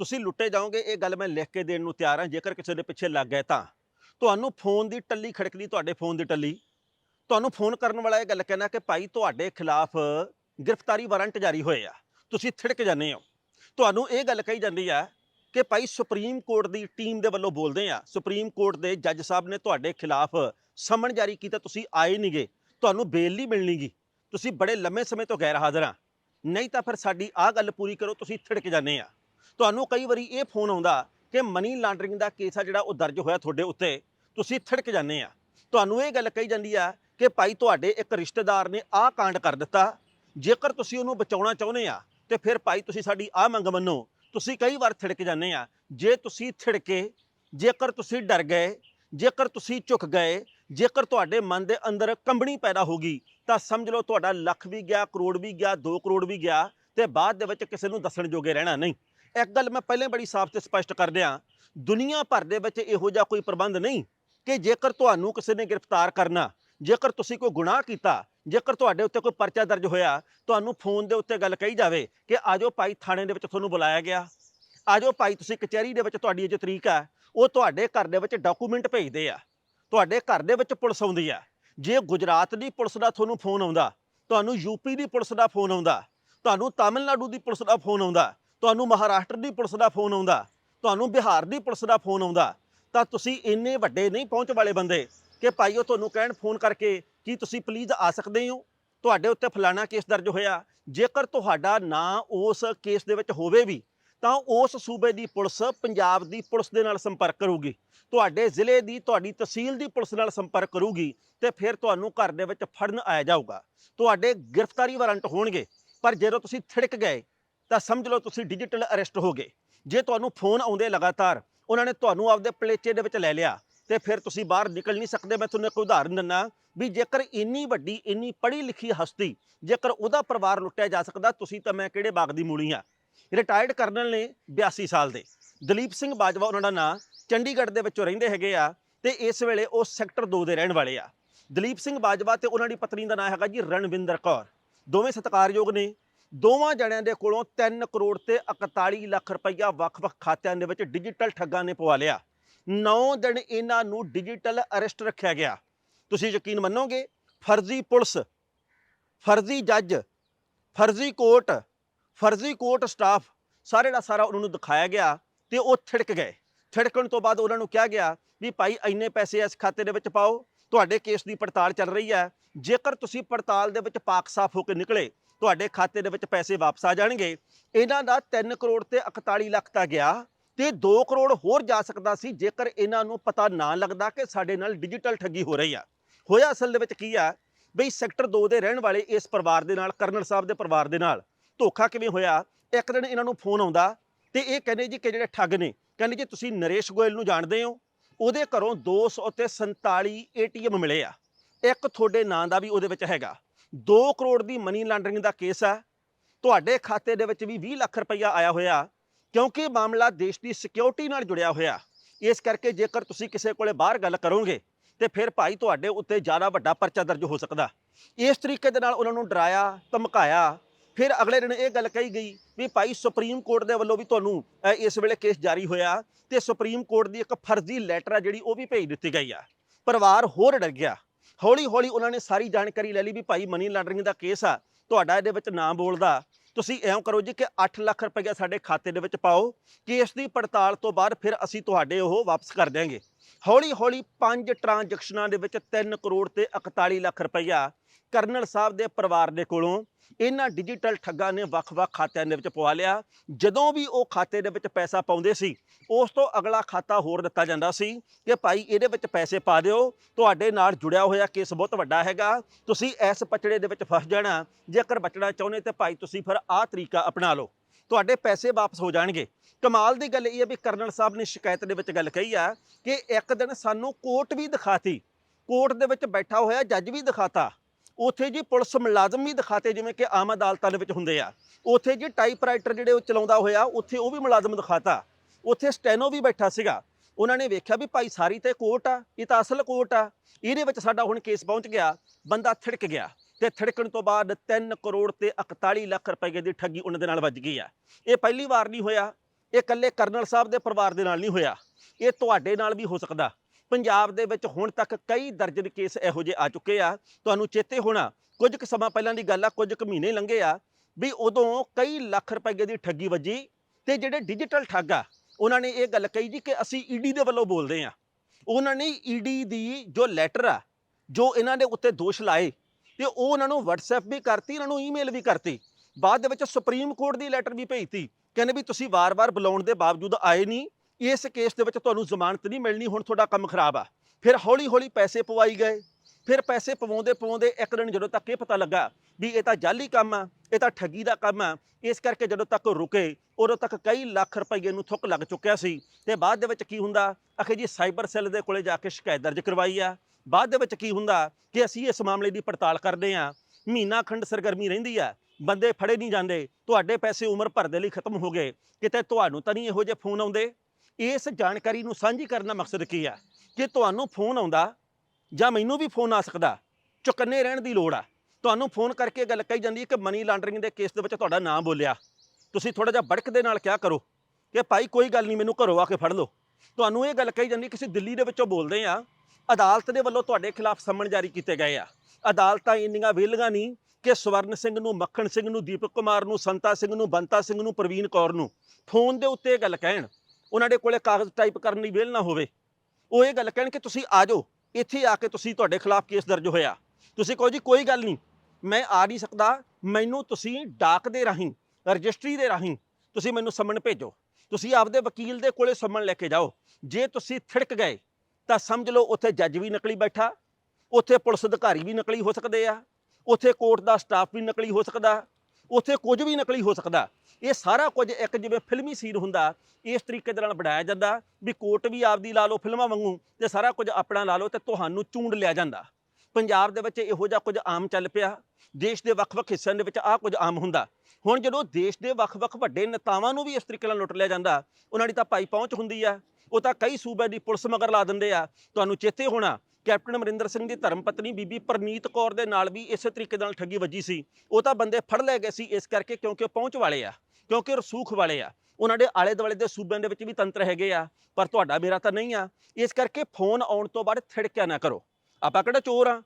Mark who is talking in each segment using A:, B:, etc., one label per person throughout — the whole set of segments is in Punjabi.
A: ਤੁਸੀਂ ਲੁੱਟੇ ਜਾਓਗੇ, ਇਹ ਗੱਲ ਮੈਂ ਲਿਖ ਕੇ ਦੇਣ ਨੂੰ ਤਿਆਰ ਹਾਂ, ਜੇਕਰ ਕਿਸੇ ਦੇ ਪਿੱਛੇ ਲੱਗ ਗਏ ਤਾਂ। ਤੁਹਾਨੂੰ ਫੋਨ ਦੀ ਟੱਲੀ ਖੜਕਦੀ ਤੁਹਾਡੇ ਫੋਨ ਦੀ ਟੱਲੀ। ਤੁਹਾਨੂੰ ਫੋਨ ਕਰਨ ਵਾਲਾ ਇਹ ਗੱਲ ਕਹਿਣਾ ਕਿ ਭਾਈ ਤੁਹਾਡੇ ਖਿਲਾਫ ਗ੍ਰਿਫਤਾਰੀ ਵਾਰੰਟ ਜਾਰੀ ਹੋਏ ਆ। ਤੁਸੀਂ ਥਿੜਕ ਜਾਂਦੇ ਹੋ। ਤੁਹਾਨੂੰ ਇਹ ਗੱਲ ਕਹੀ ਜਾਂਦੀ ਆ ਕਿ ਭਾਈ ਸੁਪਰੀਮ ਕੋਰਟ ਦੀ ਟੀਮ ਦੇ ਵੱਲੋਂ ਬੋਲਦੇ ਆ, ਸੁਪਰੀਮ ਕੋਰਟ ਦੇ ਜੱਜ ਸਾਹਿਬ ਨੇ ਤੁਹਾਡੇ ਖਿਲਾਫ ਸਮਨ ਜਾਰੀ ਕੀਤਾ, ਤੁਸੀਂ ਆਏ ਨਹੀਂਗੇ ਤੁਹਾਨੂੰ ਬੇਲ ਨਹੀਂ ਮਿਲਣੀਗੀ ਤੁਸੀਂ ਬੜੇ ਲੰਮੇ ਸਮੇਂ ਤੋਂ ਗੈਰ ਹਾਜ਼ਰ ਆ। ਨਹੀਂ ਤਾਂ ਫਿਰ ਸਾਡੀ ਆਹ ਗੱਲ ਪੂਰੀ ਕਰੋ, ਤੁਸੀਂ ਥਿੜਕ ਜਾਂਦੇ ਆ। ਤੁਹਾਨੂੰ ਕਈ ਵਾਰੀ ਇਹ ਫੋਨ ਆਉਂਦਾ ਕਿ ਮਨੀ ਲਾਂਡਰਿੰਗ ਦਾ ਕੇਸ ਆ ਜਿਹੜਾ ਉਹ ਦਰਜ ਹੋਇਆ ਤੁਹਾਡੇ ਉੱਤੇ, ਤੁਸੀਂ ਥਿੜਕ ਜਾਂਦੇ ਆ। ਤੁਹਾਨੂੰ ਇਹ ਗੱਲ ਕਹੀ ਜਾਂਦੀ ਆ ਕਿ ਭਾਈ ਤੁਹਾਡੇ ਇੱਕ ਰਿਸ਼ਤੇਦਾਰ ਨੇ ਆਹ ਕਾਂਡ ਕਰ ਦਿੱਤਾ, ਜੇਕਰ ਤੁਸੀਂ ਉਹਨੂੰ ਬਚਾਉਣਾ ਚਾਹੁੰਦੇ ਆ, ਤੇ ਫਿਰ ਭਾਈ ਤੁਸੀਂ ਸਾਡੀ ਆਹ ਮੰਗ ਮੰਨੋ, ਤੁਸੀਂ ਕਈ ਵਾਰ ਥਿੜਕ ਜਾਂਦੇ ਆ। ਜੇ ਤੁਸੀਂ ਥਿੜਕੇ, ਜੇਕਰ ਤੁਸੀਂ ਡਰ ਗਏ, ਜੇਕਰ ਤੁਸੀਂ ਝੁਕ ਗਏ, ਜੇਕਰ ਤੁਹਾਡੇ ਮਨ ਦੇ ਅੰਦਰ ਕੰਬਣੀ ਪੈਦਾ ਹੋ ਗਈ, ਤਾਂ ਸਮਝ ਲਓ ਤੁਹਾਡਾ ਲੱਖ ਵੀ ਗਿਆ, ਕਰੋੜ ਵੀ ਗਿਆ 2 ਕਰੋੜ ਵੀ ਗਿਆ, ਤੇ ਬਾਅਦ ਦੇ ਵਿੱਚ ਕਿਸੇ ਨੂੰ ਦੱਸਣ ਜੋਗੇ ਰਹਿਣਾ ਨਹੀਂ। ਇੱਕ ਗੱਲ ਮੈਂ ਪਹਿਲਾਂ ਬੜੀ ਸਾਫ਼ ਤੇ ਸਪਸ਼ਟ ਕਰ ਦਿਆਂ, ਦੁਨੀਆ ਭਰ ਦੇ ਵਿੱਚ ਇਹੋ ਜਿਹਾ ਕੋਈ ਪ੍ਰਬੰਧ ਨਹੀਂ ਕਿ ਜੇਕਰ ਤੁਹਾਨੂੰ ਕਿਸੇ ਨੇ ਗ੍ਰਿਫਤਾਰ ਕਰਨਾ, ਜੇਕਰ ਤੁਸੀਂ ਕੋਈ ਗੁਨਾਹ ਕੀਤਾ, ਜੇਕਰ ਤੁਹਾਡੇ ਉੱਤੇ ਕੋਈ ਪਰਚਾ ਦਰਜ ਹੋਇਆ, ਤੁਹਾਨੂੰ ਫੋਨ ਦੇ ਉੱਤੇ ਗੱਲ ਕਹੀ ਜਾਵੇ ਕਿ ਆਜੋ ਭਾਈ ਥਾਣੇ ਦੇ ਵਿੱਚ ਤੁਹਾਨੂੰ ਬੁਲਾਇਆ ਗਿਆ ਆਜੋ ਭਾਈ ਤੁਸੀਂ ਕਚਹਿਰੀ ਦੇ ਵਿੱਚ ਤੁਹਾਡੀ ਅਜੇ ਤਰੀਕ ਆ, ਉਹ ਤੁਹਾਡੇ ਘਰ ਦੇ ਵਿੱਚ ਡਾਕੂਮੈਂਟ ਭੇਜਦੇ ਆ, ਤੁਹਾਡੇ ਘਰ ਦੇ ਵਿੱਚ ਪੁਲਿਸ ਆਉਂਦੀ ਆ, ਜੇ ਗੁਜਰਾਤ ਦੀ ਪੁਲਿਸ ਦਾ ਤੁਹਾਨੂੰ ਫੋਨ ਆਉਂਦਾ, ਤੁਹਾਨੂੰ ਯੂਪੀ ਦੀ ਪੁਲਿਸ ਦਾ ਫੋਨ ਆਉਂਦਾ, ਤੁਹਾਨੂੰ ਤਾਮਿਲਨਾਡੂ ਦੀ ਪੁਲਿਸ ਦਾ ਫੋਨ ਆਉਂਦਾ ਤੁਹਾਨੂੰ ਮਹਾਰਾਸ਼ਟਰ ਦੀ ਪੁਲਿਸ ਦਾ ਫੋਨ ਆਉਂਦਾ, ਤੁਹਾਨੂੰ ਬਿਹਾਰ ਦੀ ਪੁਲਿਸ ਦਾ ਫੋਨ ਆਉਂਦਾ, ਤਾਂ ਤੁਸੀਂ ਇੰਨੇ ਵੱਡੇ ਨਹੀਂ ਪਹੁੰਚ ਵਾਲੇ ਬੰਦੇ ਕਿ ਭਾਈ ਉਹ ਤੁਹਾਨੂੰ ਕਹਿਣ ਫੋਨ ਕਰਕੇ ਕੀ ਤੁਸੀਂ ਪਲੀਜ਼ ਆ ਸਕਦੇ ਹੋ। ਤੁਹਾਡੇ ਉੱਤੇ ਫਲਾਣਾ ਕੇਸ ਦਰਜ ਹੋਇਆ। ਜੇਕਰ ਤੁਹਾਡਾ ਨਾਂ ਉਸ ਕੇਸ ਦੇ ਵਿੱਚ ਹੋਵੇ ਵੀ, ਤਾਂ ਉਸ ਸੂਬੇ ਦੀ ਪੁਲਿਸ ਪੰਜਾਬ ਦੀ ਪੁਲਿਸ ਦੇ ਨਾਲ ਸੰਪਰਕ ਕਰੂਗੀ। ਤੁਹਾਡੇ ਜ਼ਿਲ੍ਹੇ ਦੀ, ਤੁਹਾਡੀ ਤਹਿਸੀਲ ਦੀ ਪੁਲਿਸ ਨਾਲ ਸੰਪਰਕ ਕਰੂਗੀ ਤੇ ਫਿਰ ਤੁਹਾਨੂੰ ਘਰ ਦੇ ਵਿੱਚ ਫੜਨ ਆਇਆ ਜਾਊਗਾ। ਤੁਹਾਡੇ ਗ੍ਰਿਫਤਾਰੀ ਵਾਰੰਟ ਹੋਣਗੇ, ਪਰ ਜਦੋਂ ਤੁਸੀਂ ਥਿੜਕ ਗਏ ਤਾਂ ਸਮਝ ਲਓ ਤੁਸੀਂ ਡਿਜੀਟਲ ਅਰੈਸਟ ਹੋ ਗਏ। ਜੇ ਤੁਹਾਨੂੰ ਫੋਨ ਆਉਂਦੇ ਲਗਾਤਾਰ, ਉਹਨਾਂ ਨੇ ਤੁਹਾਨੂੰ ਆਪਦੇ ਪਲੇਚੇ ਦੇ ਵਿੱਚ ਲੈ ਲਿਆ, ਤੇ ਫਿਰ ਤੁਸੀਂ ਬਾਹਰ ਨਿਕਲ ਨਹੀਂ ਸਕਦੇ। ਮੈਂ ਤੁਹਾਨੂੰ ਇੱਕ ਉਦਾਹਰਨ ਦਿੰਨਾ ਵੀ ਜੇਕਰ ਇੰਨੀ ਵੱਡੀ, ਇੰਨੀ ਪੜ੍ਹੀ ਲਿਖੀ ਹਸਤੀ, ਜੇਕਰ ਉਹਦਾ ਪਰਿਵਾਰ ਲੁੱਟਿਆ ਜਾ ਸਕਦਾ, ਤੁਸੀਂ ਤਾਂ ਮੈਂ ਕਿਹੜੇ ਬਾਗ ਦੀ ਮੂਲੀ ਆ ਰਿਟਾਇਰਡ ਕਰਨਲ ਨੇ 82 ਸਾਲ ਦੇ। ਦਲੀਪ ਸਿੰਘ ਬਾਜਵਾ ਉਹਨਾਂ ਦਾ ਨਾਂ ਚੰਡੀਗੜ੍ਹ ਦੇ ਵਿੱਚੋਂ ਰਹਿੰਦੇ ਹੈਗੇ ਆ ਤੇ ਇਸ ਵੇਲੇ ਉਹ ਸੈਕਟਰ 2 ਦੇ ਰਹਿਣ ਵਾਲੇ ਆ। ਦਲੀਪ ਸਿੰਘ ਬਾਜਵਾ ਤੇ ਉਹਨਾਂ ਦੀ ਪਤਨੀ ਦਾ ਨਾਮ ਹੈਗਾ ਜੀ ਰਣਵਿੰਦਰ ਕੌਰ। ਦੋਵੇਂ ਸਤਿਕਾਰਯੋਗ ਨੇ। ਦੋਵਾਂ ਜਣਿਆਂ ਦੇ ਕੋਲੋਂ 3 ਕਰੋੜ ਤੇ 41 ਲੱਖ ਰੁਪਈਆ ਵੱਖ-ਵੱਖ ਖਾਤਿਆਂ ਦੇ ਵਿੱਚ ਡਿਜੀਟਲ ਠੱਗਾਂ ਨੇ ਪਵਾ ਲਿਆ। 9 ਦਿਨ ਇਹਨਾਂ ਨੂੰ ਡਿਜੀਟਲ ਅਰੈਸਟ ਰੱਖਿਆ ਗਿਆ। ਤੁਸੀਂ ਯਕੀਨ ਮੰਨੋਗੇ? ਫਰਜ਼ੀ ਪੁਲਿਸ, ਫਰਜ਼ੀ ਜੱਜ, ਫਰਜ਼ੀ ਕੋਰਟ ਫਰਜ਼ੀ ਕੋਰਟ ਸਟਾਫ ਸਾਰੇ ਦਾ ਸਾਰਾ ਉਹਨਾਂ ਨੂੰ ਦਿਖਾਇਆ ਗਿਆ ਤੇ ਉਹ ਥਿੜਕ ਗਏ। ਥਿੜਕਣ ਤੋਂ ਬਾਅਦ ਉਹਨਾਂ ਨੂੰ ਕਿਹਾ ਗਿਆ ਵੀ ਭਾਈ ਇੰਨੇ ਪੈਸੇ ਇਸ ਖਾਤੇ ਦੇ ਵਿੱਚ ਪਾਓ, ਤੁਹਾਡੇ ਕੇਸ ਦੀ ਪੜਤਾਲ ਚੱਲ ਰਹੀ ਹੈ। ਜੇਕਰ ਤੁਸੀਂ ਪੜਤਾਲ ਦੇ ਵਿੱਚ ਪਾਕ ਸਾਫ਼ ਹੋ ਕੇ ਨਿਕਲੇ ਤੁਹਾਡੇ ਖਾਤੇ ਦੇ ਵਿੱਚ ਪੈਸੇ ਵਾਪਸ ਆ ਜਾਣਗੇ। ਇਹਨਾਂ ਦਾ 3 ਕਰੋੜ ਤੇ 41 ਲੱਖ ਤਾਂ ਗਿਆ ਤੇ 2 ਕਰੋੜ ਹੋਰ ਜਾ ਸਕਦਾ ਸੀ, ਜੇਕਰ ਇਹਨਾਂ ਨੂੰ ਪਤਾ ਨਾ ਲੱਗਦਾ ਕਿ ਸਾਡੇ ਨਾਲ ਡਿਜੀਟਲ ਠੱਗੀ ਹੋ ਰਹੀ ਆ। ਹੋਇਆ ਅਸਲ ਦੇ ਵਿੱਚ ਕੀ ਆ? ਬਈ ਸੈਕਟਰ 2 ਦੇ ਰਹਿਣ ਵਾਲੇ ਇਸ ਪਰਿਵਾਰ ਦੇ ਨਾਲ, ਕਰਨਲ ਸਾਹਿਬ ਦੇ ਪਰਿਵਾਰ ਦੇ ਨਾਲ। ਧੋਖਾ ਕਿਵੇਂ ਹੋਇਆ? ਇੱਕ ਦਿਨ ਇਹਨਾਂ ਨੂੰ ਫੋਨ ਆਉਂਦਾ ਤੇ ਇਹ ਕਹਿੰਦੇ ਜੀ ਕਿ ਜਿਹੜੇ ਠੱਗ ਨੇ, ਕਹਿੰਦੇ ਜੀ ਤੁਸੀਂ ਨਰੇਸ਼ ਗੋਇਲ ਨੂੰ ਜਾਣਦੇ ਹੋ? ਉਹਦੇ ਘਰੋਂ 200 ਤੇ 47 ਏਟੀਐਮ ਮਿਲੇ ਆ। ਇੱਕ ਤੁਹਾਡੇ ਨਾਂ ਦਾ ਵੀ ਉਹਦੇ ਵਿੱਚ ਹੈਗਾ। 2 ਕਰੋੜ ਦੀ ਮਨੀ ਲਾਂਡਰਿੰਗ ਦਾ ਕੇਸ ਆ। ਤੁਹਾਡੇ ਖਾਤੇ ਦੇ ਵਿੱਚ ਵੀ 20 ਲੱਖ ਰੁਪਈਆ ਆਇਆ ਹੋਇਆ, ਕਿਉਂਕਿ ਮਾਮਲਾ ਦੇਸ਼ ਦੀ ਸਿਕਿਉਰਿਟੀ ਨਾਲ ਜੁੜਿਆ ਹੋਇਆ। ਇਸ ਕਰਕੇ ਜੇਕਰ ਤੁਸੀਂ ਕਿਸੇ ਕੋਲੇ ਬਾਹਰ ਗੱਲ ਕਰੋਗੇ, ਤੇ ਫਿਰ ਭਾਈ ਤੁਹਾਡੇ ਉੱਤੇ ਜ਼ਿਆਦਾ ਵੱਡਾ ਪਰਚਾ ਦਰਜ ਹੋ ਸਕਦਾ। ਇਸ ਤਰੀਕੇ ਦੇ ਨਾਲ ਉਹਨਾਂ ਨੂੰ ਡਰਾਇਆ, ਧਮਕਾਇਆ, ਫਿਰ ਅਗਲੇ ਦਿਨ ਇਹ ਗੱਲ ਕਹੀ ਗਈ ਵੀ ਭਾਈ ਸੁਪਰੀਮ ਕੋਰਟ ਦੇ ਵੱਲੋਂ ਵੀ ਤੁਹਾਨੂੰ ਇਸ ਵੇਲੇ ਕੇਸ ਜਾਰੀ ਹੋਇਆ ਤੇ ਸੁਪਰੀਮ ਕੋਰਟ ਦੀ ਇੱਕ ਫਰਜ਼ੀ ਲੈਟਰ ਆ ਜਿਹੜੀ ਉਹ ਵੀ ਭੇਜ ਦਿੱਤੀ ਗਈ ਆ। ਪਰਿਵਾਰ ਹੋਰ ਡਰ ਗਿਆ। ਹੌਲੀ ਹੌਲੀ ਉਹਨਾਂ ਨੇ ਸਾਰੀ ਜਾਣਕਾਰੀ ਲੈ ਲਈ ਵੀ ਭਾਈ ਮਨੀ ਲਾਂਡਰਿੰਗ ਦਾ ਕੇਸ ਆ, ਤੁਹਾਡਾ ਇਹਦੇ ਵਿੱਚ ਨਾਮ ਬੋਲਦਾ। ਤੁਸੀਂ ਐਂ ਕਰੋ ਜੀ ਕਿ 8 ਲੱਖ ਰੁਪਏ ਸਾਡੇ ਖਾਤੇ ਦੇ ਵਿੱਚ ਪਾਓ ਕੇਸ ਦੀ ਪੜਤਾਲ ਤੋਂ ਬਾਅਦ ਫਿਰ ਅਸੀਂ ਤੁਹਾਡੇ ਉਹ ਵਾਪਸ ਕਰ ਦਿਆਂਗੇ। ਹੌਲੀ ਹੌਲੀ ਪੰਜ ਟ੍ਰਾਂਜੈਕਸ਼ਨਾਂ ਦੇ ਵਿੱਚ 3 ਕਰੋੜ ਤੇ 41 ਲੱਖ ਰੁਪਈਆ ਕਰਨਲ ਸਾਹਿਬ ਦੇ ਪਰਿਵਾਰ ਦੇ ਕੋਲੋਂ ਇਹਨਾਂ ਡਿਜੀਟਲ ਠੱਗਾਂ ਨੇ ਵੱਖ-ਵੱਖ ਖਾਤਿਆਂ ਦੇ ਵਿੱਚ ਪਵਾ ਲਿਆ। ਜਦੋਂ ਵੀ ਉਹ ਖਾਤੇ ਦੇ ਵਿੱਚ ਪੈਸਾ ਪਾਉਂਦੇ ਸੀ, ਉਸ ਤੋਂ ਅਗਲਾ ਖਾਤਾ ਹੋਰ ਦਿੱਤਾ ਜਾਂਦਾ ਸੀ ਕਿ ਭਾਈ ਇਹਦੇ ਵਿੱਚ ਪੈਸੇ ਪਾ ਦਿਓ, ਤੁਹਾਡੇ ਨਾਲ ਜੁੜਿਆ ਹੋਇਆ ਕੇਸ ਬਹੁਤ ਵੱਡਾ ਹੈਗਾ, ਤੁਸੀਂ ਇਸ ਪਚੜੇ ਦੇ ਵਿੱਚ ਫਸ ਜਾਣਾ, ਜੇਕਰ ਬਚਣਾ ਚਾਹੁੰਦੇ ਤੇ ਭਾਈ ਤੁਸੀਂ ਫਿਰ ਆਹ ਤਰੀਕਾ ਅਪਣਾ ਲਓ। ਤੁਹਾਡੇ ਪੈਸੇ ਵਾਪਸ ਹੋ ਜਾਣਗੇ। ਕਮਾਲ ਦੀ ਗੱਲ ਇਹ ਹੈ ਵੀ ਕਰਨਲ ਸਾਹਿਬ ਨੇ ਸ਼ਿਕਾਇਤ ਦੇ ਵਿੱਚ ਗੱਲ ਕਹੀ ਆ ਕਿ ਇੱਕ ਦਿਨ ਸਾਨੂੰ ਕੋਰਟ ਵੀ ਦਿਖਾਤੀ, ਕੋਰਟ ਦੇ ਵਿੱਚ ਬੈਠਾ ਹੋਇਆ ਜੱਜ ਵੀ ਦਿਖਾਤਾ। ਉੱਥੇ ਜੀ ਪੁਲਿਸ ਮੁਲਾਜ਼ਮ ਵੀ ਦਿਖਾਤੇ ਜਿਵੇਂ ਕਿ ਆਮ ਅਦਾਲਤਾਂ ਦੇ ਵਿੱਚ ਹੁੰਦੇ ਆ। ਉੱਥੇ ਜੀ ਟਾਈਪਰਾਈਟਰ ਜਿਹੜੇ ਉਹ ਚਲਾਉਂਦਾ ਹੋਇਆ, ਉੱਥੇ ਉਹ ਵੀ ਮੁਲਾਜ਼ਮ ਦਿਖਾਤਾ। ਉੱਥੇ ਸਟੈਨੋ ਵੀ ਬੈਠਾ ਸੀਗਾ। ਉਹਨਾਂ ਨੇ ਵੇਖਿਆ ਵੀ ਭਾਈ ਸਾਰੀ ਤੇ ਕੋਰਟ ਆ, ਇਹ ਤਾਂ ਅਸਲ ਕੋਰਟ ਆ। ਇਹਦੇ ਵਿੱਚ ਸਾਡਾ ਹੁਣ ਕੇਸ ਪਹੁੰਚ ਗਿਆ, ਬੰਦਾ ਥਿੜਕ ਗਿਆ ਤੇ ਥਿੜਕਣ ਤੋਂ ਬਾਅਦ 3 ਕਰੋੜ ਤੇ 41 ਲੱਖ ਰੁਪਏ ਦੀ ਠੱਗੀ ਉਹਨਾਂ ਦੇ ਨਾਲ ਵੱਜ ਗਈ ਆ। ਇਹ ਪਹਿਲੀ ਵਾਰ ਨਹੀਂ ਹੋਇਆ, ਇਹ ਇਕੱਲੇ ਕਰਨਲ ਸਾਹਿਬ ਦੇ ਪਰਿਵਾਰ ਦੇ ਨਾਲ ਨਹੀਂ ਹੋਇਆ। ਇਹ ਤੁਹਾਡੇ ਨਾਲ ਵੀ ਹੋ ਸਕਦਾ। ਪੰਜਾਬ ਦੇ ਵਿੱਚ ਹੁਣ ਤੱਕ ਕਈ ਦਰਜਨ ਕੇਸ ਇਹੋ ਜਿਹੇ ਆ ਚੁੱਕੇ ਆ। ਤੁਹਾਨੂੰ ਚੇਤੇ ਹੋਣਾ, ਕੁਝ ਕੁ ਸਮਾਂ ਪਹਿਲਾਂ ਦੀ ਗੱਲ ਆ, ਕੁਝ ਕੁ ਮਹੀਨੇ ਲੰਘੇ ਆ, ਵੀ ਉਦੋਂ ਕਈ ਲੱਖ ਰੁਪਏ ਦੀ ਠੱਗੀ ਵੱਜੀ ਤੇ ਜਿਹੜੇ ਡਿਜੀਟਲ ਠੱਗ ਆ, ਉਹਨਾਂ ਨੇ ਇਹ ਗੱਲ ਕਹੀ ਜੀ ਕਿ ਅਸੀਂ ਈਡੀ ਦੇ ਵੱਲੋਂ ਬੋਲਦੇ ਆ। ਉਹਨਾਂ ਨੇ ਈਡੀ ਦੀ ਜੋ ਲੈਟਰ ਆ, ਜੋ ਇਹਨਾਂ ਦੇ ਉੱਤੇ ਦੋਸ਼ ਲਾਏ, ਤੇ ਉਹ ਉਹਨਾਂ ਨੂੰ WhatsApp ਵੀ ਕਰਤੀ ਇਹਨਾਂ ਨੂੰ ਈਮੇਲ ਵੀ ਕਰਤੀ। ਬਾਅਦ ਦੇ ਵਿੱਚ ਸੁਪਰੀਮ ਕੋਰਟ ਦੀ ਲੈਟਰ ਵੀ ਭੇਜਤੀ। ਕਹਿੰਦੇ ਵੀ ਤੁਸੀਂ ਵਾਰ-ਵਾਰ ਬੁਲਾਉਣ ਦੇ ਬਾਵਜੂਦ ਆਏ ਨਹੀਂ। ਇਸ ਕੇਸ ਦੇ ਵਿੱਚ ਤੁਹਾਨੂੰ ਜ਼ਮਾਨਤ ਨਹੀਂ ਮਿਲਣੀ, ਹੁਣ ਤੁਹਾਡਾ ਕੰਮ ਖਰਾਬ ਆ। ਫਿਰ ਹੌਲੀ-ਹੌਲੀ ਪੈਸੇ ਪਵਾਈ ਗਏ। ਫਿਰ ਪੈਸੇ ਪਵਾਉਂਦੇ ਪਵਾਉਂਦੇ ਇੱਕ ਦਿਨ ਜਦੋਂ ਤੱਕ ਇਹ ਪਤਾ ਲੱਗਾ ਵੀ ਇਹ ਤਾਂ ਜਾਲੀ ਕੰਮ ਆ, ਇਹ ਤਾਂ ਠੱਗੀ ਦਾ ਕੰਮ ਆ, ਇਸ ਕਰਕੇ ਜਦੋਂ ਤੱਕ ਉਹ ਰੁਕੇ, ਉਦੋਂ ਤੱਕ ਕਈ ਲੱਖ ਰੁਪਏ ਨੂੰ ਥੁੱਕ ਲੱਗ ਚੁੱਕਿਆ ਸੀ। ਤੇ ਬਾਅਦ ਦੇ ਵਿੱਚ ਕੀ ਹੁੰਦਾ? ਅਖੇ ਜੀ, ਸਾਈਬਰ ਸੈੱਲ ਦੇ ਕੋਲੇ ਜਾ ਕੇ ਸ਼ਿਕਾਇਤ ਦਰਜ ਕਰਵਾਈ ਆ। ਬਾਅਦ ਦੇ ਵਿੱਚ ਕੀ ਹੁੰਦਾ? ਕਿ ਅਸੀਂ ਇਸ ਮਾਮਲੇ ਦੀ ਪੜਤਾਲ ਕਰਦੇ ਆ। ਮਹੀਨਾ ਖੰਡ ਸਰਗਰਮੀ ਰਹਿੰਦੀ ਆ। ਬੰਦੇ ਫੜੇ ਨਹੀਂ ਜਾਂਦੇ। ਤੁਹਾਡੇ ਪੈਸੇ ਉਮਰ ਭਰ ਦੇ ਲਈ ਖਤਮ ਹੋ ਗਏ। ਕਿਤੇ ਤੁਹਾਨੂੰ ਤਾਂ ਨਹੀਂ ਇਹੋ ਜਿਹੇ ਫੋਨ ਆਉਂਦੇ? ਇਸ ਜਾਣਕਾਰੀ ਨੂੰ ਸਾਂਝੀ ਕਰਨ ਦਾ ਮਕਸਦ ਕੀ ਆ? ਕਿ ਤੁਹਾਨੂੰ ਫੋਨ ਆਉਂਦਾ ਜਾਂ ਮੈਨੂੰ ਵੀ ਫੋਨ ਆ ਸਕਦਾ, ਚੁਕੰਨੇ ਰਹਿਣ ਦੀ ਲੋੜ ਆ। ਤੁਹਾਨੂੰ ਫੋਨ ਕਰਕੇ ਗੱਲ ਕਹੀ ਜਾਂਦੀ ਹੈ ਕਿ ਮਨੀ ਲਾਂਡਰਿੰਗ ਦੇ ਕੇਸ ਦੇ ਵਿੱਚ ਤੁਹਾਡਾ ਨਾਮ ਬੋਲਿਆ। ਤੁਸੀਂ ਥੋੜਾ ਜਿਹਾ ਬੜਕ ਦੇ ਨਾਲ ਕਿਆ ਕਰੋ ਕਿ ਭਾਈ ਕੋਈ ਗੱਲ ਨਹੀਂ, ਮੈਨੂੰ ਘਰੋਂ ਆ ਕੇ ਫੜ ਲਓ। ਤੁਹਾਨੂੰ ਇਹ ਗੱਲ ਕਹੀ ਜਾਂਦੀ ਕਿਸੇ ਦਿੱਲੀ ਦੇ ਵਿੱਚੋਂ ਬੋਲਦੇ ਆ ਅਦਾਲਤ ਦੇ ਵੱਲੋਂ ਤੁਹਾਡੇ ਖਿਲਾਫ ਸੰਮਨ ਜਾਰੀ ਕੀਤੇ ਗਏ ਆ। ਅਦਾਲਤਾਂ ਇੰਨੀਆਂ ਵਿਹਲੀਆਂ ਨਹੀਂ ਕਿ ਸਵਰਨ ਸਿੰਘ ਨੂੰ, ਮੱਖਣ ਸਿੰਘ ਨੂੰ, ਦੀਪਕ ਕੁਮਾਰ ਨੂੰ, ਸੰਤਾ ਸਿੰਘ ਨੂੰ, ਬੰਤਾ ਸਿੰਘ ਨੂੰ, ਪ੍ਰਵੀਨ ਕੌਰ ਨੂੰ ਫੋਨ ਦੇ ਉੱਤੇ ਇਹ ਗੱਲ ਕਹਿਣ। ਉਹਨਾਂ ਦੇ ਕੋਲੇ ਕਾਗਜ਼ ਟਾਈਪ ਕਰਨ ਲਈ ਵੇਲ ਨਾ ਹੋਵੇ। ਉਹ ਇਹ ਗੱਲ ਕਹਿਣ ਕਿ ਤੁਸੀਂ ਆ ਜਾਓ। ਇੱਥੇ ਆ ਕੇ ਤੁਸੀਂ ਤੁਹਾਡੇ ਖਿਲਾਫ ਕੇਸ ਦਰਜ ਹੋਇਆ। ਤੁਸੀਂ ਕਹੋ ਜੀ, ਕੋਈ ਗੱਲ ਨਹੀਂ। ਮੈਂ ਆ ਨਹੀਂ ਸਕਦਾ। ਮੈਨੂੰ ਤੁਸੀਂ ਡਾਕ ਦੇ ਰਾਹੀਂ, ਰਜਿਸਟਰੀ ਦੇ ਰਾਹੀਂ ਤੁਸੀਂ ਮੈਨੂੰ ਸੰਮਨ ਭੇਜੋ। ਤੁਸੀਂ ਆਪਦੇ ਵਕੀਲ ਦੇ ਕੋਲੇ ਸੰਮਨ ਲੈ ਕੇ ਜਾਓ। ਜੇ ਤੁਸੀਂ ਥਿੜਕ ਗਏ, ਤਾਂ ਸਮਝ ਲਓ ਉੱਥੇ ਜੱਜ ਵੀ ਨਕਲੀ ਬੈਠਾ। ਉੱਥੇ ਪੁਲਿਸ ਅਧਿਕਾਰੀ ਵੀ ਨਕਲੀ ਹੋ ਸਕਦੇ ਆ। ਉੱਥੇ ਕੋਰਟ ਦਾ ਸਟਾਫ ਵੀ ਨਕਲੀ ਹੋ ਸਕਦਾ। ਉੱਥੇ ਕੁਝ ਵੀ ਨਕਲੀ ਹੋ ਸਕਦਾ। ਇਹ ਸਾਰਾ ਕੁਝ ਇੱਕ ਜਿਵੇਂ ਫਿਲਮੀ ਸੀਨ ਹੁੰਦਾ, ਇਸ ਤਰੀਕੇ ਦੇ ਨਾਲ ਬਣਾਇਆ ਜਾਂਦਾ ਵੀ ਕੋਟ ਵੀ ਆਪਦੀ ਲਾ ਲਓ ਫਿਲਮਾਂ ਵਾਂਗੂ ਤੇ ਸਾਰਾ ਕੁਝ ਆਪਣਾ ਲਾ ਲਓ ਤੇ ਤੁਹਾਨੂੰ ਚੂੰਡ ਲਿਆ ਜਾਂਦਾ। ਪੰਜਾਬ ਦੇ ਵਿੱਚ ਇਹੋ ਜਿਹਾ ਕੁਝ ਆਮ ਚੱਲ ਪਿਆ। ਦੇਸ਼ ਦੇ ਵੱਖ-ਵੱਖ ਹਿੱਸਿਆਂ ਦੇ ਵਿੱਚ ਆਹ ਕੁਝ ਆਮ ਹੁੰਦਾ। ਹੁਣ ਜਦੋਂ ਦੇਸ਼ ਦੇ ਵੱਖ-ਵੱਖ ਵੱਡੇ ਨੇਤਾਵਾਂ ਨੂੰ ਵੀ ਇਸ ਤਰੀਕੇ ਨਾਲ ਲੁੱਟ ਲਿਆ ਜਾਂਦਾ, ਉਹਨਾਂ ਦੀ ਤਾਂ ਭਾਈ ਪਹੁੰਚ ਹੁੰਦੀ ਆ। ਉਹ ਤਾਂ ਕਈ ਸੂਬੇ ਦੀ ਪੁਲਿਸ ਮਗਰ ਲਾ ਦਿੰਦੇ ਆ। ਤੁਹਾਨੂੰ ਚੇਤੇ ਹੋਣਾ, ਕੈਪਟਨ ਅਮਰਿੰਦਰ ਸਿੰਘ ਦੀ ਧਰਮ ਪਤਨੀ ਬੀਬੀ ਪਰਨੀਤ ਕੌਰ ਦੇ ਨਾਲ ਵੀ ਇਸੇ ਤਰੀਕੇ ਨਾਲ ਠੱਗੀ ਵੱਜੀ ਸੀ। ਉਹ ਤਾਂ ਬੰਦੇ ਫੜ ਲਏ ਗਏ ਸੀ ਇਸ ਕਰਕੇ ਕਿਉਂਕਿ ਉਹ ਪਹੁੰਚ ਵਾਲੇ ਆ, ਕਿਉਂਕਿ ਉਹ ਰਸੂਖ ਵਾਲੇ ਆ। ਉਹਨਾਂ ਦੇ ਆਲੇ ਦੁਆਲੇ ਦੇ ਸੂਬਿਆਂ ਦੇ ਵਿੱਚ ਵੀ ਤੰਤਰ ਹੈਗੇ ਆ, ਪਰ ਤੁਹਾਡਾ ਮੇਰਾ ਤਾਂ ਨਹੀਂ ਆ। ਇਸ ਕਰਕੇ ਫੋਨ ਆਉਣ ਤੋਂ ਬਾਅਦ ਥਿੜਕਿਆ ਨਾ ਕਰੋ। ਆਪਾਂ ਕਿਹੜਾ ਚੋਰ ਆ?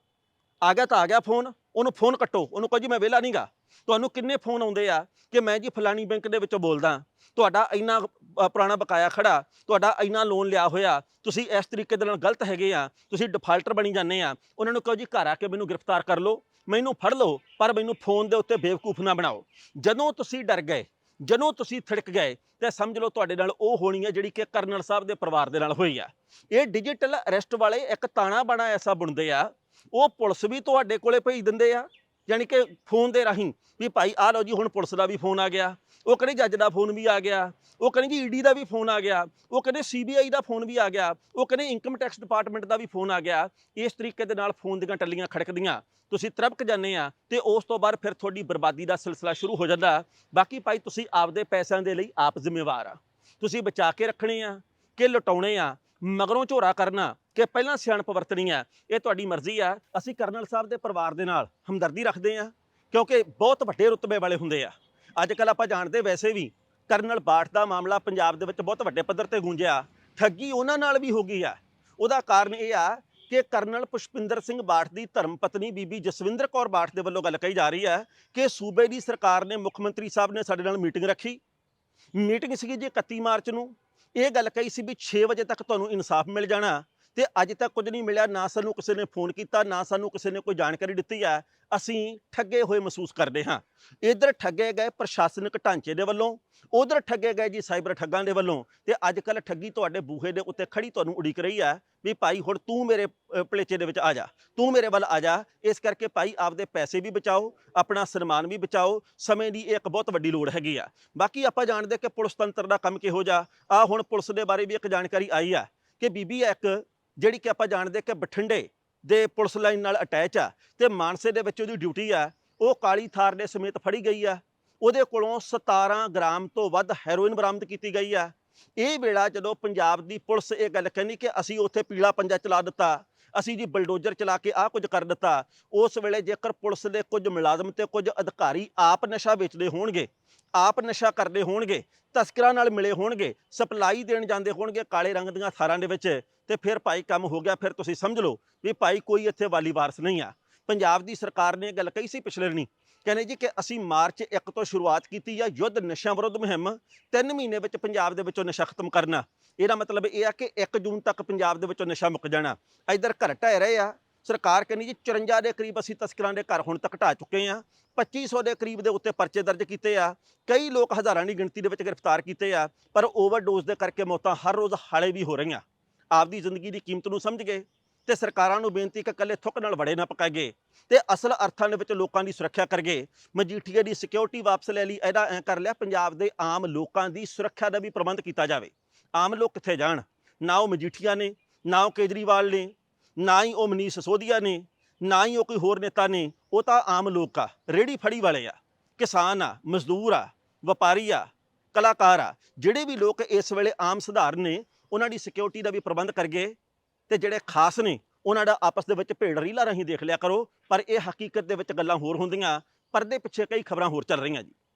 A: ਆ ਗਿਆ ਤਾਂ ਆ ਗਿਆ ਫੋਨ। ਉਹਨੂੰ ਫੋਨ ਕੱਟੋ ਉਹਨੂੰ ਕਹੋ ਜੀ ਮੈਂ ਵਿਹਲਾ ਨਹੀਂਗਾ। ਤੁਹਾਨੂੰ ਕਿੰਨੇ ਫੋਨ ਆਉਂਦੇ ਆ ਕਿ ਮੈਂ ਜੀ ਫਲਾਣੀ ਬੈਂਕ ਦੇ ਵਿੱਚੋਂ ਬੋਲਦਾ ਤੁਹਾਡਾ ਇੰਨਾ ਅ, ਪੁਰਾਣਾ ਬਕਾਇਆ ਖੜਾ ਤੁਹਾਡਾ ਇੰਨਾ ਲੋਨ ਲਿਆ ਹੋਇਆ ਤੁਸੀਂ ਇਸ ਤਰੀਕੇ ਦੇ ਨਾਲ ਗਲਤ ਹੈਗੇ ਆ ਤੁਸੀਂ ਡਿਫਾਲਟਰ ਬਣੀ ਜਾਂਦੇ ਆ। ਉਹਨਾਂ ਨੂੰ ਕਹੋ ਜੀ ਘਰ ਆ ਕੇ ਮੈਨੂੰ ਗ੍ਰਿਫਤਾਰ ਕਰ ਲਓ ਮੈਨੂੰ ਫੜ ਲਓ ਪਰ ਮੈਨੂੰ ਫੋਨ ਦੇ ਉੱਤੇ ਬੇਵਕੂਫ ਨਾ ਬਣਾਓ। ਜਦੋਂ ਤੁਸੀਂ ਡਰ ਗਏ ਜਦੋਂ ਤੁਸੀਂ ਥੜਕ ਗਏ ਤੇ ਸਮਝ ਲਓ ਤੁਹਾਡੇ ਨਾਲ ਉਹ ਹੋਣੀ ਹੈ ਜਿਹੜੀ ਕਿ ਕਰਨਲ ਸਾਹਿਬ ਦੇ ਪਰਿਵਾਰ ਦੇ ਨਾਲ ਹੋਈ ਆ। ਇਹ ਡਿਜੀਟਲ ਅਰੈਸਟ ਵਾਲੇ ਇੱਕ ਤਾਣਾ ਬਾਣਾ ਐਸਾ ਬੁਣਦੇ ਆ ਉਹ ਪੁਲਿਸ ਵੀ ਤੁਹਾਡੇ ਕੋਲੇ ਭੇਜ ਦਿੰਦੇ ਆ ਯਾਨੀ ਕਿ ਫੋਨ ਦੇ ਰਾਹੀਂ ਵੀ ਭਾਈ ਆ ਲਓ ਜੀ, ਹੁਣ ਪੁਲਿਸ ਦਾ ਵੀ ਫੋਨ ਆ ਗਿਆ। ਉਹ ਕਹਿੰਦੇ ਜੱਜ ਦਾ ਫੋਨ ਵੀ ਆ ਗਿਆ। ਉਹ ਕਹਿੰਦੇ ਜੀ ਈਡੀ ਦਾ ਵੀ ਫੋਨ ਆ ਗਿਆ। ਉਹ ਕਹਿੰਦੇ ਸੀਬੀਆਈ ਦਾ ਫੋਨ ਵੀ ਆ ਗਿਆ। ਉਹ ਕਹਿੰਦੇ ਇਨਕਮ ਟੈਕਸ ਡਿਪਾਰਟਮੈਂਟ ਦਾ ਵੀ ਫੋਨ ਆ ਗਿਆ। ਇਸ ਤਰੀਕੇ ਦੇ ਨਾਲ ਫੋਨ ਦੀਆਂ ਟੱਲੀਆਂ ਖੜਕਦੀਆਂ। ਤੁਸੀਂ ਤਰਪਕ ਜਾਂਦੇ ਆ ਤੇ ਉਸ ਤੋਂ ਬਾਅਦ ਫਿਰ ਤੁਹਾਡੀ ਬਰਬਾਦੀ ਦਾ ਸਿਲਸਿਲਾ ਸ਼ੁਰੂ ਹੋ ਜਾਂਦਾ। ਬਾਕੀ ਭਾਈ ਤੁਸੀਂ ਆਪਦੇ ਪੈਸਿਆਂ ਦੇ ਲਈ ਆਪ ਜ਼ਿੰਮੇਵਾਰ ਆ। ਤੁਸੀਂ ਬਚਾ ਕੇ ਰੱਖਣੇ ਆ ਕਿ ਲੁਟਾਉਣੇ ਆ। ਮਗਰੋਂ ਝੋਰਾ ਕਰਨਾ ਕਿ ਪਹਿਲਾਂ ਸਿਆਣਪ ਵਰਤਣੀ ਹੈ, ਇਹ ਤੁਹਾਡੀ ਮਰਜ਼ੀ ਆ। ਅਸੀਂ ਕਰਨਲ ਸਾਹਿਬ ਦੇ ਪਰਿਵਾਰ ਦੇ ਨਾਲ ਹਮਦਰਦੀ ਰੱਖਦੇ ਆ ਕਿਉਂਕਿ ਬਹੁਤ ਵੱਡੇ ਰੁਤਬੇ ਵਾਲੇ ਹੁੰਦੇ ਆ। ਅੱਜ ਕੱਲ ਆਪਾਂ ਜਾਣਦੇ ਵੈਸੇ ਵੀ ਕਰਨਲ ਬਾਠ ਦਾ ਮਾਮਲਾ ਪੰਜਾਬ ਦੇ ਵਿੱਚ ਬਹੁਤ ਵੱਡੇ ਪੱਧਰ ਤੇ ਗੂੰਜਿਆ। ਠੱਗੀ ਉਹਨਾਂ ਨਾਲ ਵੀ ਹੋ ਗਈ ਆ। ਉਹਦਾ ਕਾਰਨ ਇਹ ਆ ਕਿ ਕਰਨਲ ਪੁਸ਼ਪਿੰਦਰ ਸਿੰਘ ਬਾਠ ਦੀ ਧਰਮ ਪਤਨੀ ਬੀਬੀ ਜਸਵਿੰਦਰ ਕੌਰ ਬਾਠ ਦੇ ਵੱਲੋਂ ਗੱਲ ਕਹੀ ਜਾ ਰਹੀ ਹੈ ਕਿ ਸੂਬੇ ਦੀ ਸਰਕਾਰ ਨੇ ਮੁੱਖ ਮੰਤਰੀ ਸਾਹਿਬ ਨੇ ਸਾਡੇ ਨਾਲ ਮੀਟਿੰਗ ਰੱਖੀ। ਮੀਟਿੰਗ ਸੀਗੀ ਜੀ 31 ਮਾਰਚ ਨੂੰ। ਇਹ ਗੱਲ ਕਹੀ ਸੀ ਵੀ 6 ਵਜੇ ਤੱਕ ਤੁਹਾਨੂੰ ਇਨਸਾਫ ਮਿਲ ਜਾਣਾ। ਤੇ ਅੱਜ ਤੱਕ ਕੁਝ ਨਹੀਂ ਮਿਲਿਆ, ਨਾ ਸਾਨੂੰ ਕਿਸੇ ਨੇ ਫੋਨ ਕੀਤਾ, ਨਾ ਸਾਨੂੰ ਕਿਸੇ ਨੇ ਕੋਈ ਜਾਣਕਾਰੀ ਦਿੱਤੀ ਆ ਅਸੀਂ ਠੱਗੇ ਹੋਏ ਮਹਿਸੂਸ ਕਰਦੇ ਹਾਂ। ਇਧਰ ਠੱਗੇ ਗਏ ਪ੍ਰਸ਼ਾਸਨਿਕ ਢਾਂਚੇ ਦੇ ਵੱਲੋਂ, ਉਧਰ ਠੱਗੇ ਗਏ ਜੀ ਸਾਈਬਰ ਠੱਗਾਂ ਦੇ ਵੱਲੋਂ ਤੇ ਅੱਜ ਕੱਲ ਠੱਗੀ ਤੁਹਾਡੇ ਬੂਹੇ ਦੇ ਉੱਤੇ ਖੜੀ ਤੁਹਾਨੂੰ ਉਡੀਕ ਰਹੀ ਆ ਵੀ ਭਾਈ ਹੁਣ ਤੂੰ ਮੇਰੇ ਪਲੇਚੇ ਦੇ ਵਿੱਚ ਆ ਜਾ, ਤੂੰ ਮੇਰੇ ਵੱਲ ਆ ਜਾ, ਇਸ ਕਰਕੇ ਭਾਈ ਆਪਦੇ ਪੈਸੇ ਵੀ ਬਚਾਓ, ਆਪਣਾ ਸਨਮਾਨ ਵੀ ਬਚਾਓ, ਸਮੇਂ ਦੀ ਇਹ ਇੱਕ ਬਹੁਤ ਵੱਡੀ ਲੋੜ ਹੈਗੀ ਆ। ਬਾਕੀ ਆਪਾਂ ਜਾਣਦੇ ਕਿ ਪੁਲਿਸ ਤੰਤਰ ਦਾ ਕੰਮ ਕਿਹੋ ਜਿਹਾ ਆ ਹੁਣ ਪੁਲਿਸ ਦੇ ਬਾਰੇ ਵੀ ਇੱਕ ਜਾਣਕਾਰੀ ਆਈ ਆ ਕਿ ਬੀਬੀ ਆ ਇੱਕ ਜਿਹੜੀ ਕਿ ਆਪਾਂ ਜਾਣਦੇ ਕਿ ਬਠਿੰਡੇ ਦੇ ਪੁਲਿਸ ਲਾਈਨ ਨਾਲ ਅਟੈਚ ਆ ਤੇ ਮਾਨਸੇ ਦੇ ਵਿੱਚ ਉਹਦੀ ਡਿਊਟੀ ਆ, ਉਹ ਕਾਲੀ ਥਾਰ ਦੇ ਸਮੇਤ ਫੜੀ ਗਈ ਆ। ਉਹਦੇ ਕੋਲੋਂ 17 ਗ੍ਰਾਮ ਤੋਂ ਵੱਧ ਹੈਰੋਇਨ ਬਰਾਮਦ ਕੀਤੀ ਗਈ ਆ। ਇਹ ਵੇਲਾ ਜਦੋਂ ਪੰਜਾਬ ਦੀ ਪੁਲਿਸ ਇਹ ਗੱਲ ਕਹਿੰਦੀ ਕਿ ਅਸੀਂ ਉੱਥੇ ਪੀਲਾ ਪੰਜਾ ਚਲਾ ਦਿੱਤਾ ਅਸੀਂ ਜੀ ਬਲਡੋਜ਼ਰ ਚਲਾ ਕੇ ਆਹ ਕੁਝ ਕਰ ਦਿੱਤਾ, ਉਸ ਵੇਲੇ ਜੇਕਰ ਪੁਲਿਸ ਦੇ ਕੁਝ ਮੁਲਾਜ਼ਮ ਤੇ ਕੁਝ ਅਧਿਕਾਰੀ ਆਪ ਨਸ਼ਾ ਵੇਚਦੇ ਹੋਣਗੇ, ਆਪ ਨਸ਼ਾ ਕਰਦੇ ਹੋਣਗੇ, ਤਸਕਰਾਂ ਨਾਲ ਮਿਲੇ ਹੋਣਗੇ, ਸਪਲਾਈ ਦੇਣ ਜਾਂਦੇ ਹੋਣਗੇ ਕਾਲੇ ਰੰਗ ਦੀਆਂ ਥਾਰਾਂ ਦੇ ਵਿੱਚ, ਤੇ ਫਿਰ ਭਾਈ ਕੰਮ ਹੋ ਗਿਆ, ਫਿਰ ਤੁਸੀਂ ਸਮਝ ਲਓ ਵੀ ਭਾਈ ਕੋਈ ਇੱਥੇ ਵਾਲੀ ਵਾਰਸ ਨਹੀਂ ਆ। ਪੰਜਾਬ ਦੀ ਸਰਕਾਰ ਨੇ ਇਹ ਗੱਲ ਕਹੀ ਸੀ ਪਿਛਲੇ ਦਿਨੀ, ਕਹਿੰਦੇ ਜੀ ਕਿ ਅਸੀਂ ਮਾਰਚ 1 ਤੋਂ ਸ਼ੁਰੂਆਤ ਕੀਤੀ ਆ, ਯੁੱਧ ਨਸ਼ਿਆਂ ਵਿਰੁੱਧ ਮੁਹਿੰਮ 3 ਮਹੀਨੇ ਵਿੱਚ ਪੰਜਾਬ ਦੇ ਵਿੱਚੋਂ ਨਸ਼ਾ ਖਤਮ ਕਰਨਾ। ਇਹਦਾ ਮਤਲਬ ਇਹ ਆ ਕਿ 1 ਜੂਨ ਤੱਕ ਪੰਜਾਬ ਦੇ ਵਿੱਚੋਂ ਨਸ਼ਾ ਮੁੱਕ ਜਾਣਾ। ਇਧਰ ਘਰ ਢਹਿ ਰਹੇ ਆ, ਸਰਕਾਰ ਕਹਿੰਦੀ ਜੀ 54 ਦੇ ਕਰੀਬ ਅਸੀਂ ਤਸਕਰਾਂ ਦੇ ਘਰ ਹੁਣ ਤੱਕ ਢਾਹ ਚੁੱਕੇ ਆ 2500 ਦੇ ਕਰੀਬ ਦੇ ਉੱਤੇ ਪਰਚੇ ਦਰਜ ਕੀਤੇ ਆ, ਕਈ ਲੋਕ ਹਜ਼ਾਰਾਂ ਦੀ ਗਿਣਤੀ ਦੇ ਵਿੱਚ ਗ੍ਰਿਫਤਾਰ ਕੀਤੇ ਆ, ਪਰ ਓਵਰਡੋਜ਼ ਦੇ ਕਰਕੇ ਮੌਤਾਂ ਹਰ ਰੋਜ਼ ਹਾਲੇ ਵੀ ਹੋ ਰਹੀਆਂ। ਆਪਦੀ ਜ਼ਿੰਦਗੀ ਦੀ ਕੀਮਤ ਨੂੰ ਸਮਝ ਗਏ। ਤੇ ਸਰਕਾਰਾਂ ਨੂੰ ਬੇਨਤੀ ਕਿ ਇਕੱਲੇ ਥੁੱਕ ਨਾਲ ਵੜੇ ਨਾ ਪਕਾਈਏ ਤੇ ਅਸਲ ਅਰਥਾਂ ਦੇ ਵਿੱਚ ਲੋਕਾਂ ਦੀ ਸੁਰੱਖਿਆ ਕਰਗੇ ਮਜੀਠੀਏ ਦੀ ਸਿਕਿਉਰਿਟੀ ਵਾਪਸ ਲੈ ਲਈ, ਇਹਦਾ ਐ ਕਰ ਲਿਆ, ਪੰਜਾਬ ਦੇ ਆਮ ਲੋਕਾਂ ਦੀ ਸੁਰੱਖਿਆ ਦਾ ਵੀ ਪ੍ਰਬੰਧ ਕੀਤਾ ਜਾਵੇ। ਆਮ ਲੋਕ ਕਿੱਥੇ ਜਾਣ? ਨਾ ਉਹ ਮਜੀਠੀਆ ਨੇ, ਨਾ ਉਹ ਕੇਜਰੀਵਾਲ ਨੇ, ਨਾ ਹੀ ਉਹ ਮਨੀਸ਼ ਸੋਧੀਆ ਨੇ, ਨਾ ਹੀ ਉਹ ਕੋਈ ਹੋਰ ਨੇਤਾ ਨੇ, ਉਹ ਤਾਂ ਆਮ ਲੋਕ ਆ ਰੇੜੀ ਫੜੀ ਵਾਲੇ ਆ, ਕਿਸਾਨ ਆ, ਮਜ਼ਦੂਰ ਆ, ਵਪਾਰੀ ਆ, ਕਲਾਕਾਰ ਆ। ਜਿਹੜੇ ਵੀ ਲੋਕ ਇਸ ਵੇਲੇ ਆਮ ਸਧਾਰਨ ਨੇ, ਉਹਨਾਂ ਦੀ ਸਿਕਿਉਰਿਟੀ ਦਾ ਵੀ ਪ੍ਰਬੰਧ ਕਰਗੇ ਤੇ ਜਿਹੜੇ ਖਾਸ ਨੇ, ਉਹਨਾਂ ਦਾ ਆਪਸ ਦੇ ਵਿੱਚ ਭੇੜ ਰੀਲਾ ਰਾਹੀਂ ਦੇਖ ਲਿਆ ਕਰੋ, ਪਰ ਇਹ ਹਕੀਕਤ ਦੇ ਵਿੱਚ ਗੱਲਾਂ ਹੋਰ ਹੁੰਦੀਆਂ ਪਰਦੇ ਪਿੱਛੇ ਕਈ ਖਬਰਾਂ ਹੋਰ ਚੱਲ ਰਹੀਆਂ ਜੀ।